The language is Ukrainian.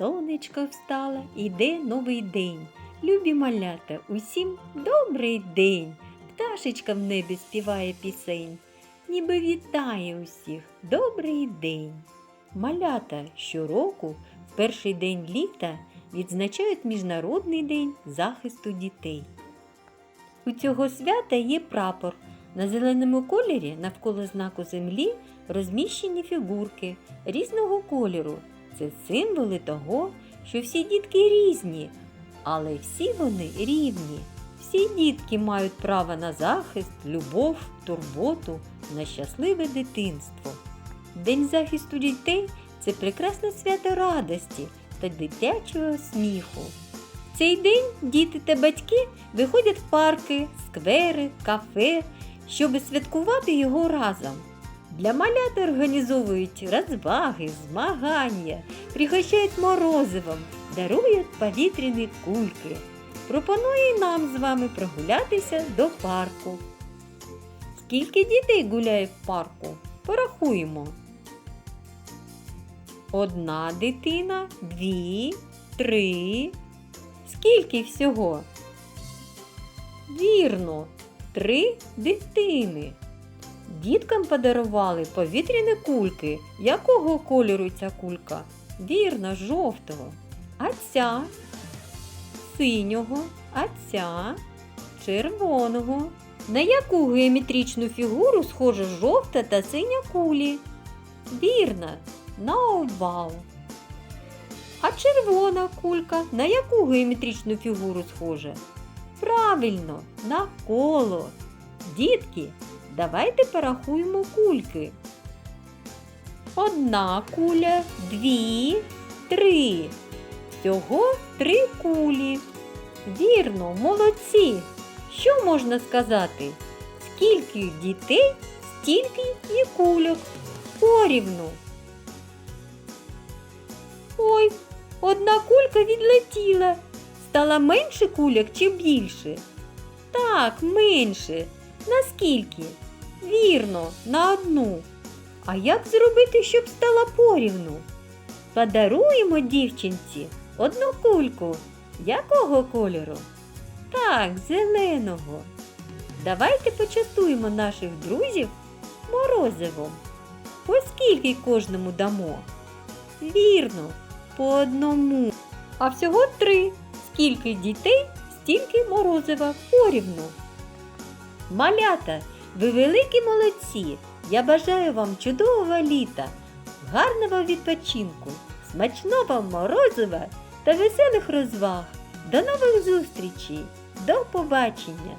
сонечко встало, іде новий день. Любі малята, усім добрий день. Пташечка в небі співає пісень, ніби вітає усіх добрий день. Малята щороку в перший день літа відзначають Міжнародний день захисту дітей. У цього свята є прапор. На зеленому кольорі навколо знаку землі розміщені фігурки різного кольору. Це символи того, що всі дітки різні, але всі вони рівні. Всі дітки мають право на захист, любов, турботу, на щасливе дитинство. День захисту дітей це прекрасне свято радості та дитячого сміху. Цей день діти та батьки виходять в парки, сквери, кафе, щоб святкувати його разом. Для малят організовують розваги, змагання, пригощають морозивом, дарують повітряні кульки. Пропоную нам з вами прогулятися до парку. Скільки дітей гуляє в парку? Порахуємо. Одна дитина, дві, три. Скільки всього? Вірно, три дитини. Діткам подарували повітряні кульки. Якого кольору ця кулька? Вірно, жовтого. А ця синього, а ця червоного. На яку геометричну фігуру схожа жовта та синя кулі? Вірно, на овал. А червона кулька на яку геометричну фігуру схожа? Правильно, на коло. Дітки, давайте порахуємо кульки. Одна куля, дві, три. Всього три кулі. Вірно, молодці. Що можна сказати? Скільки дітей, стільки і кульок. Порівну. Ой, одна кулька відлетіла. Стала менше кульок чи більше? Так, менше. Наскільки? Вірно, на одну. А як зробити, щоб стала порівну? Подаруємо дівчинці одну кульку. Якого кольору? Так, зеленого. Давайте почастуємо наших друзів морозивом. По скільки кожному дамо? Вірно, по одному. А всього три. Скільки дітей, стільки морозива порівну. Малята, ви великі молодці! Я бажаю вам чудового літа, гарного відпочинку, смачного морозива та веселих розваг. До нових зустрічей! До побачення!